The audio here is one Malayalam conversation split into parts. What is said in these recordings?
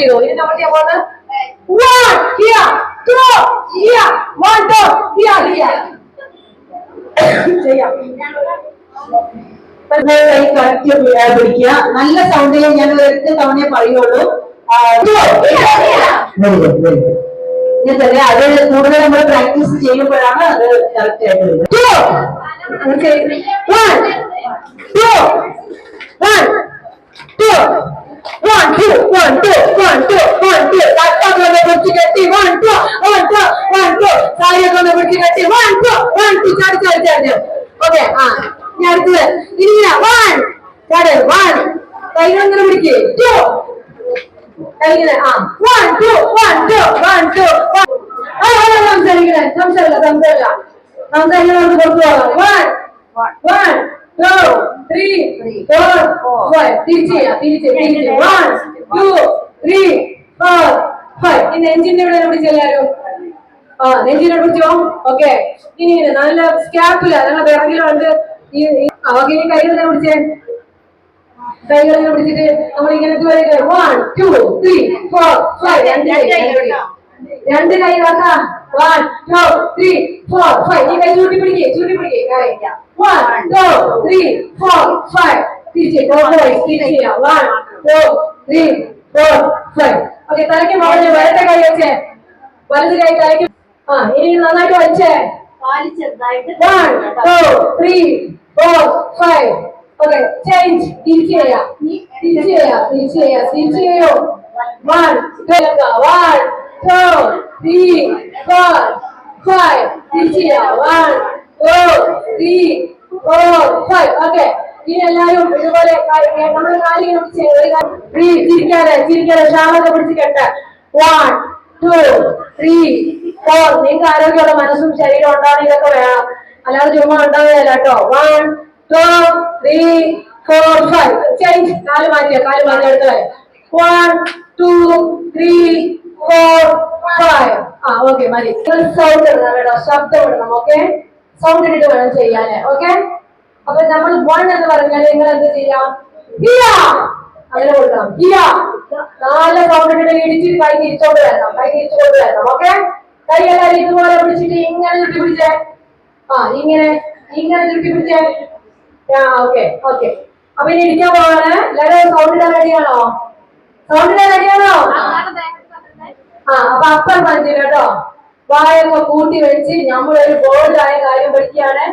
ചെയ്തു. ഇനി നമ്മൾ ചെയ്യാൻ പോകുന്നത് one here two here one two here here. ചെയ്യാം. പിടിക്കുക. നല്ല സൗണ്ടിൽ ഞാൻ ഒരൊറ്റ തവണ പറയുള്ളൂ. തന്നെ അത് കൂടുതൽ നമ്മൾ പ്രാക്ടീസ് ചെയ്യുമ്പോഴാണ് അത് കറക്റ്റ് ആയിട്ട് വരുന്നത്. One two one two one two one two ഒന്ന് പിടിച്ച് കെട്ടി one two one two one two ഒന്ന് പിടിച്ച് കെട്ടി one two one two ചാടി ചാടി ചാടി ഓക്കെ ആ ഞാൻ അടുത്തത് ഇങ്ങനെ one ചാട് one കൈ അങ്ങനെ പിടിക്ക് two കൈങ്ങനെ ആ one two one ആ ആ, ആ, സംസാരിക്കണേ സംസാരില്ല സംസാരില്ല സംസാരിക്കാൻ നമുക്ക് പുറത്തു പോകാം one one three four five. തിരിച്ച് ചെയ്യാം തിരിച്ച് തിരിച്ച് one two three four five. ഈ നെഞ്ചിന്റെ ഇവിടെ പിടിച്ച് എല്ലാരും? ആ നെഞ്ചിനെ പിടിച്ചോ ഓക്കെ ഇനി നല്ല സ്കാപ്പില നല്ല പിറകിലുണ്ട് ഈ അവർക്ക് ഈ കൈകൾ പിടിച്ചേ? കൈകൾ പിടിച്ചിട്ട് നമ്മൾ ഇങ്ങനെ one two three four five രണ്ട് കൈ. രണ്ട് കൈ. കൈ നോക്കാം one two three four five ഈ കൈ ചൂട്ടി പിടിക്കേ ചൂട്ടി പിടിക്കേ one two three four five തിരിച്ച് തിരിച്ച് one two three four five okay തലയ്ക്ക് മുകളിൽ വലത്തെ കൈ വെച്ചേ വലത് കൈ തലയ്ക്ക് ആ ഇനി നന്നായിട്ട് വലിച്ചേ One, two, three, four, five. Okay, change. തിരിച്ച് ചെയ്യാം. തിരിച്ച് ചെയ്യാം. തിരിച്ച് ചെയ്യാം. തിരിച്ച് ചെയ്യൂ. One, two, two, three, four, five. തിരിച്ച് ചെയ്യാം. One, two, three, four, five. Okay. ഇനി എല്ലാവരും ഇതുപോലെ നമ്മൾ കാലിങ്ങനെ നമുക്ക് ചിരിക്കാതെ ചിരിക്കാതെ ഷാളൊക്കെ പിടിച്ച് കെട്ട വൺ ടു ത്രീ ഫോർ നിങ്ങൾക്ക് ആരോഗ്യമുള്ള മനസ്സും ശരീരം ഉണ്ടാവണം ഇതൊക്കെ വേണം അല്ലാതെ ചുമ്മാ ഉണ്ടാവുകയല്ല കേട്ടോ one two three four five change കാൽ മാറ്റിയ കാൽ മാറ്റി അടുത്ത one two three four okay മതി. സൗണ്ട് ഇടണം കേട്ടോ ശബ്ദം ഇടണം ഓക്കെ സൗണ്ട് ഇട്ടിട്ട് വേണം ചെയ്യാന് ഓക്കെ അപ്പൊ നമ്മൾ വൺ എന്ന് പറഞ്ഞാൽ നിങ്ങൾ എന്ത് ചെയ്യാം? അങ്ങനെ കൊടുക്കണം. നാല് സൗണ്ട് ഇട്ടിട്ട് ഇടിച്ചിട്ട് കൈ തിരിച്ചോണ്ട് വരണം കൈ തിരിച്ചുകൊണ്ട് വരണം ഓക്കെ കൈ എല്ലാവരും ഇതുപോലെ പിടിച്ചിട്ട് ഇങ്ങനെ ചുറ്റി പിടിച്ചേ. ആ ഇങ്ങനെ ഇങ്ങനെ ചുറ്റി പിടിച്ചേ. ഓക്കെ ഓക്കെ അപ്പൊ ഇനി ഇരിക്കാൻ പോവാണ്. എല്ലാവരും സൗണ്ട് ഇടാൻ റെഡിയാണോ സൗണ്ട് ഇടാൻ റെഡിയാണോ ആ അപ്പൊ അപ്പർ പഞ്ച് കേട്ടോ. വായൊക്കെ കൂട്ടി വെച്ച് നമ്മളൊരു ബോർഡായ കാര്യം പഠിക്കുകയാണ്.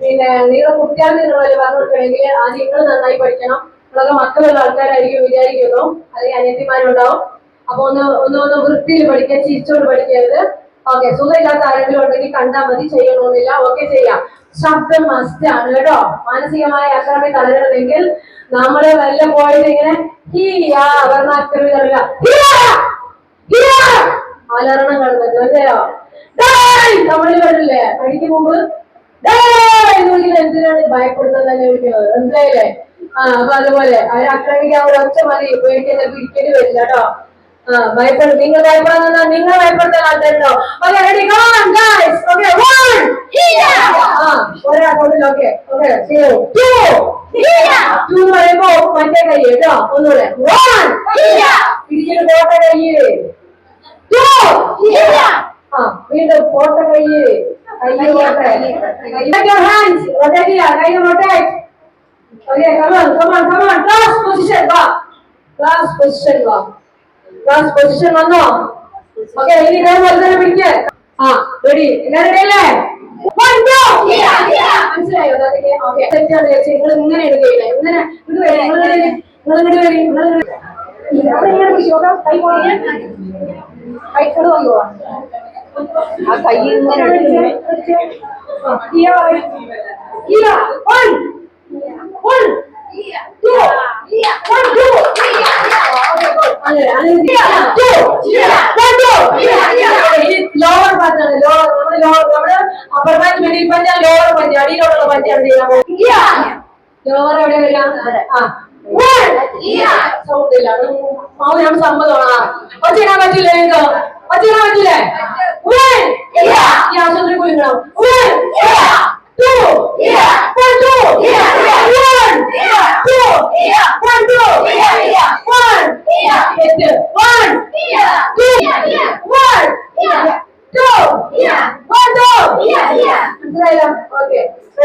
പിന്നെ നിങ്ങൾ കുട്ടികൾക്ക് നിന്നുള്ള പറഞ്ഞു കൊടുക്കണമെങ്കിൽ ആദ്യം നിങ്ങൾ നന്നായി പഠിക്കണം. നിങ്ങളൊക്കെ മക്കളുള്ള ആൾക്കാരായിരിക്കും വിചാരിക്കുന്നു. അല്ലെങ്കിൽ അനിയത്തിമാരുണ്ടാവും. അപ്പൊ ഒന്ന് ഒന്ന് ഒന്ന് വൃത്തിയിൽ പഠിക്കുക ചിരിച്ചോണ്ട് പഠിക്കരുത്. ഓക്കെ സുഖമില്ലാത്ത ആരെങ്കിലും ഉണ്ടെങ്കിൽ കണ്ടാൽ മതി. ചെയ്യണമെന്നില്ല ഓക്കെ ചെയ്യാം. ശബ്ദം മസ്റ്റ് ആണ് കേട്ടോ. മാനസികമായ അക്രമി തളരണമെങ്കിൽ നമ്മൾ വല്ല പോയത് ഇങ്ങനെ ഹീയാ പറഞ്ഞ തളരുക ഹിയാ ആലരണം കാണുന്നത് അതെയോ നമ്മൾ കണ്ടില്ലേ പഠിക്കും മുമ്പ് എന്തിനാണ് ഭയപ്പെടുന്നത് തന്നെ വിളിക്കുന്നത് മനസ്സിലായില്ലേ ആ അപ്പൊ അതുപോലെ അവരെ ആക്രമിക്കാൻ ഒരു ഒച്ച മതി പേടിക്കുന്ന പിടിക്കേണ്ടി വരില്ല കേട്ടോ ആ ഭയപ്പെടും നിങ്ങൾ ഭയപ്പെടാൻ നിങ്ങൾ ഭയപ്പെടുത്ത ആൾക്കാരുണ്ടോ okay ready gone guys okay one ആ ഒരാ കൊണ്ടില്ല okay okay two two two എന്ന് പറയുമ്പോ മറ്റേ കൈ കേട്ടോ ഒന്നുകൂടെ വൺ പിടിച്ചിട്ട് കോട്ട കയ്യ് ടു ആ വീണ്ടും കോട്ട കയ്യ് കയ്യ് കോട്ട hands rotate ചെയ്യാം കൈ on, come on. Class position, വാ. Class position, വാ. Class position വന്നോ? Okay, ഇനി ഇതേപോലെ തന്നെ പിടിക്ക്. ആ, ready. എല്ലാവരും അല്ലേ? മനസ്സിലായോ? Okay. തെറ്റാണ്. നിങ്ങൾ ഇങ്ങനെ എടുക്കയില്ലേ? ഇങ്ങനെ ഇങ്ങോട്ട് വരി, നിങ്ങൾ നിങ്ങൾ ഇങ്ങോട്ട് വരി, നിങ്ങൾ ഇങ്ങനെ പിടിച്ച് കൈ പോകാം. കൈ കൊണ്ട് വന്നു ആ കൈ ഇങ്ങനെ എടുത്ത് ലോവർ പഞ്ചാണ് ലോവർ നമ്മുടെ ലോവർ നമ്മുടെ upper punch middle lower punch അടിയിലുള്ള പഞ്ചാണ് ചെയ്യാൻ പോകുന്നത് ലോവർ എവിടെ വരാം ആ സൗണ്ട് ഇല്ല മാവ് ഞാൻ സമ്മതമാണ് ഒച്ചയിടാൻ പറ്റില്ല നിങ്ങൾക്ക് ഒച്ചയിടാൻ പറ്റില്ലേ ആശുപത്രി കുലുങ്ങണം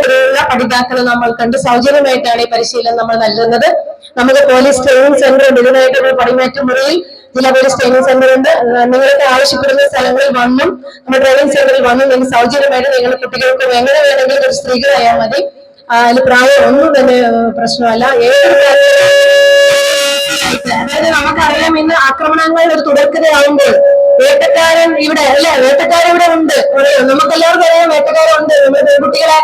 ഉള്ള പഠിതാക്കളെ നമ്മൾ കണ്ട് സൗജന്യമായിട്ടാണ് ഈ പരിശീലനം നമ്മൾ നൽകുന്നത്. നമുക്ക് പോലീസ് ട്രെയിനിങ് സെന്റർ ഉണ്ട്. ഇതിനായിട്ട് നമ്മൾ പടിമാറ്റ മുറിയിൽ ജില്ലാ പോലീസ് ട്രെയിനിങ് സെന്റർ ഉണ്ട്. നിങ്ങൾക്ക് ആവശ്യപ്പെടുന്ന സ്ഥലങ്ങളിൽ വന്നും നമ്മൾ ട്രെയിനിങ് സെന്ററിൽ വന്നും നിങ്ങൾക്ക് സൗജന്യമായിട്ട് നിങ്ങളുടെ കുട്ടികൾക്ക് എങ്ങനെ വേണമെങ്കിലും ഒരു സ്ത്രീകളായാൽ മതി. അതിൽ പ്രായം ഒന്നും തന്നെ പ്രശ്നമല്ല. ഏത് അതായത് നമുക്കറിയാം ഇന്ന് ആക്രമണങ്ങളുടെ ഒരു തുടർക്കഥയാവുമ്പോൾ വേട്ടക്കാരൻ ഇവിടെ അല്ലെ? വേട്ടക്കാരൻ ഇവിടെ ഉണ്ട്. നമുക്കെല്ലാവർക്കും അറിയാം വേട്ടക്കാരുണ്ട് നമ്മുടെ പെൺകുട്ടികളെ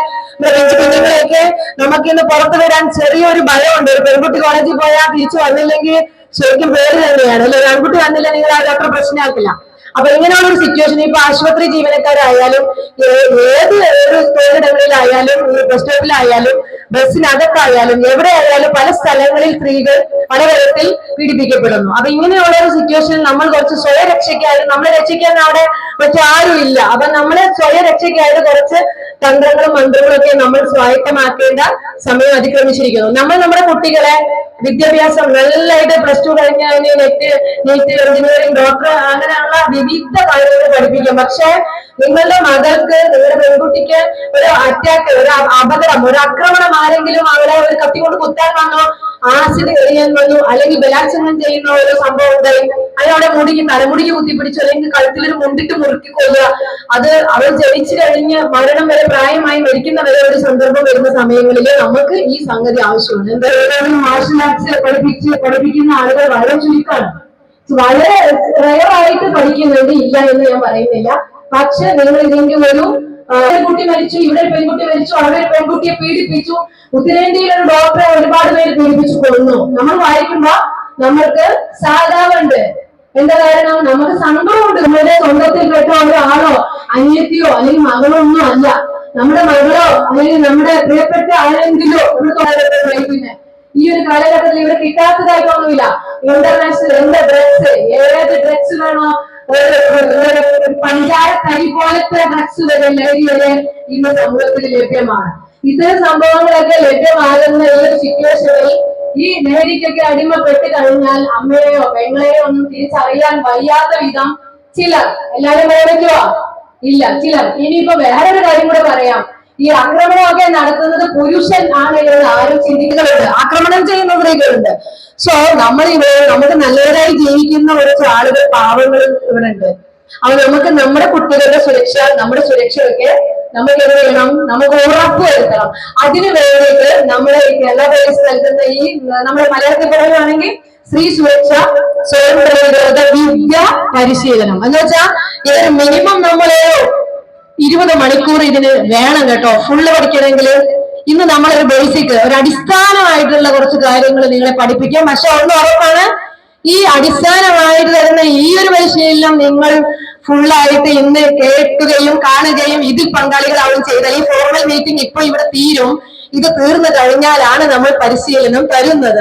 നമ്മുടെ നമുക്ക് ഇന്ന് പുറത്തു വരാൻ ചെറിയൊരു ഭയമുണ്ട്. ഒരു പെൺകുട്ടി കോളേജിൽ പോയാൽ തിരിച്ചു വന്നില്ലെങ്കിൽ ശരിക്കും പേര് തന്നെയാണ്. അല്ലെ? ഒരു ആൺകുട്ടി വന്നില്ല നിങ്ങൾ അത് അത്ര പ്രശ്നമാക്കില്ല. അപ്പൊ ഇങ്ങനെയുള്ള ഒരു സിറ്റുവേഷൻ ഇപ്പൊ ആശുപത്രി ജീവനക്കാരായാലും ഏത് ഒരു തൊഴിലിടങ്ങളിലായാലും ബസ് സ്റ്റോപ്പിലായാലും ബസ്സിനകത്തായാലും എവിടെ ആയാലും പല സ്ഥലങ്ങളിൽ സ്ത്രീകൾ പല തരത്തിൽ പീഡിപ്പിക്കപ്പെടുന്നു. അപ്പൊ ഇങ്ങനെയുള്ള ഒരു സിറ്റുവേഷനിൽ നമ്മൾ കുറച്ച് സ്വയരക്ഷയ്ക്കായാലും നമ്മളെ രക്ഷിക്കാൻ അവിടെ മറ്റാരും ഇല്ല അപ്പൊ നമ്മളെ സ്വയരക്ഷയ്ക്കായിട്ട് കുറച്ച് തന്ത്രങ്ങളും മന്ത്രങ്ങളും ഒക്കെ നമ്മൾ സ്വായത്തമാക്കേണ്ട സമയം അതിക്രമിച്ചിരിക്കുന്നു. നമ്മൾ നമ്മുടെ കുട്ടികളെ വിദ്യാഭ്യാസം നല്ലതായിട്ട് പ്ലസ് ടു കഴിഞ്ഞ നെറ്റ് നീറ്റ് എഞ്ചിനീയറിംഗ് ഡോക്ടർ അങ്ങനെയുള്ള വിവിധ കാര്യങ്ങൾ പഠിപ്പിക്കും. പക്ഷെ നിങ്ങളുടെ മകൾക്ക് നിങ്ങളുടെ പെൺകുട്ടിക്ക് ഒരു അറ്റാക്ക് ഒരു അപകടം ഒരു ആക്രമണം ആരെങ്കിലും അവളെ ഒരു കത്തി കൊണ്ട് കുത്താൻ വന്നോ ആസിഡ് എറിയാൻ അല്ലെങ്കിൽ ബലാത്സംഗം ചെയ്യുന്ന ഒരു സംഭവം ഉണ്ടായി. അയാളുടെ മുടിക്ക് തലമുടിക്ക് കുത്തിപ്പിടിച്ചു അല്ലെങ്കിൽ കഴുത്തിൽ ഒരു മുണ്ടിട്ട് മുറുക്കി കൊല്ലുക. അത് അവൾ ജനിച്ചു കഴിഞ്ഞ് മരണം വരെ പ്രായമായി മരിക്കുന്ന വരെ ഒരു സന്ദർഭം വരുന്ന സമയങ്ങളിൽ നമുക്ക് ഈ സംഗതി ആവശ്യമാണ്. എന്തായാലും മാർഷൽ ആർട്സ് പഠിപ്പിച്ച് പഠിപ്പിക്കുന്ന ആളുകൾ വളരെ ചുരുക്കമാണ്. വളരെ റയറായിട്ട് പഠിക്കുന്നുണ്ട് ഇല്ല എന്ന് ഞാൻ പറയുന്നില്ല. പക്ഷെ നിങ്ങൾ ഇതിന്റെ ഒരു ആ, ഒരു കുട്ടി മരിച്ചു ഇവിടെ പെൺകുട്ടി മരിച്ചു അവിടെ പെൺകുട്ടിയെ പീഡിപ്പിച്ചു. ഉത്തരേന്ത്യയിൽ ഒരു ഡോക്ടറെ ഒരുപാട് പേര് പീഡിപ്പിച്ചു കൊന്നു. നമ്മൾ വായിക്കുമ്പോ നമ്മൾക്ക് സാധാവുണ്ട്. എന്താ കാരണം? നമുക്ക് സങ്കടമുണ്ട്. നമ്മുടെ സ്വന്തത്തിൽപ്പെട്ട ഒരാളോ അനിയത്തിയോ അല്ലെങ്കിൽ മകളോ ഒന്നും അല്ല. നമ്മുടെ മകളോ അല്ലെങ്കിൽ നമ്മുടെ പ്രിയപ്പെട്ട ആരെങ്കിലോ പിന്നെ ഈ ഒരു കാലഘട്ടത്തിൽ ഇവിടെ കിട്ടാത്തതായിട്ടൊന്നുമില്ല. ഇന്റർനാഷണൽ എന്ത് ഡ്രഗ്സ് ഏത് ഡ്രഗ്സ് വേണോ കരി പോലത്തെ ഡ്രഗ്സ് വരെ ലഹരി വരെ ഇന്ന് സമൂഹത്തിൽ ലഭ്യമാണ്. ഇത്തരം സംഭവങ്ങളൊക്കെ ലഭ്യമാകുന്ന ഈ ഒരു സിറ്റുവേഷനിൽ ഈ ലഹരിക്കൊക്കെ അടിമപ്പെട്ട് കഴിഞ്ഞാൽ അമ്മയെയോ പെങ്ങളെയോ ഒന്നും തിരിച്ചറിയാൻ വയ്യാത്ത വിധം ചിലർ. എല്ലാരും പറയാൻ ഇല്ല ചിലർ. ഇനിയിപ്പോ വേറൊരു കാര്യം കൂടെ പറയാം. ഈ ആക്രമണമൊക്കെ നടത്തുന്നത് പുരുഷൻ ആണ് എന്ന് ആരും ചിന്തിക്കുന്നുണ്ട്. ആക്രമണം ചെയ്യുന്ന സ്ത്രീകളുണ്ട് സോ നമ്മൾ ഇവിടെ നമുക്ക് നല്ലവരായി ജീവിക്കുന്ന കുറച്ച് ആളുകൾ പാവങ്ങൾ ഇവിടെ ഉണ്ട്. അപ്പൊ നമുക്ക് നമ്മുടെ കുട്ടികളുടെ സുരക്ഷ നമ്മുടെ സുരക്ഷയൊക്കെ നമുക്ക് എന്ത് ചെയ്യണം നമുക്ക് ഉറപ്പ് വരുത്തണം. അതിനു വേണ്ടിയിട്ട് നമ്മുടെ കേരള പോലീസ് നൽകുന്ന ഈ നമ്മുടെ മലയാളത്തിൽ പറയുകയാണെങ്കിൽ സ്ത്രീ സുരക്ഷ സ്വയം പ്രതിരോധ വിദ്യ പരിശീലനം. എന്ന് വെച്ചാൽ ഇതൊരു മിനിമം നമ്മൾ ഇരുപത് മണിക്കൂർ ഇതിന് വേണം കേട്ടോ. ഫുള്ള് പഠിക്കണമെങ്കിൽ ഇന്ന് നമ്മൾ ഒരു ബേസിക് ഒരു അടിസ്ഥാനമായിട്ടുള്ള കുറച്ച് കാര്യങ്ങൾ നിങ്ങളെ പഠിപ്പിക്കാം. പക്ഷെ ഒന്ന് ഉറപ്പാണ് ഈ അടിസ്ഥാനമായിട്ട് തരുന്ന ഈ ഒരു പരിശീലനം നിങ്ങൾ ഫുള്ളായിട്ട് ഇന്ന് കേൾക്കുകയും കാണുകയും ഇതിൽ പങ്കാളികളാവുകയും ചെയ്താൽ ഈ ഫോർമൽ മീറ്റിംഗ് ഇപ്പൊ ഇവിടെ തീരും. ഇത് തീർന്നു കഴിഞ്ഞാലാണ് നമ്മൾ പരിശീലനം തരുന്നത്.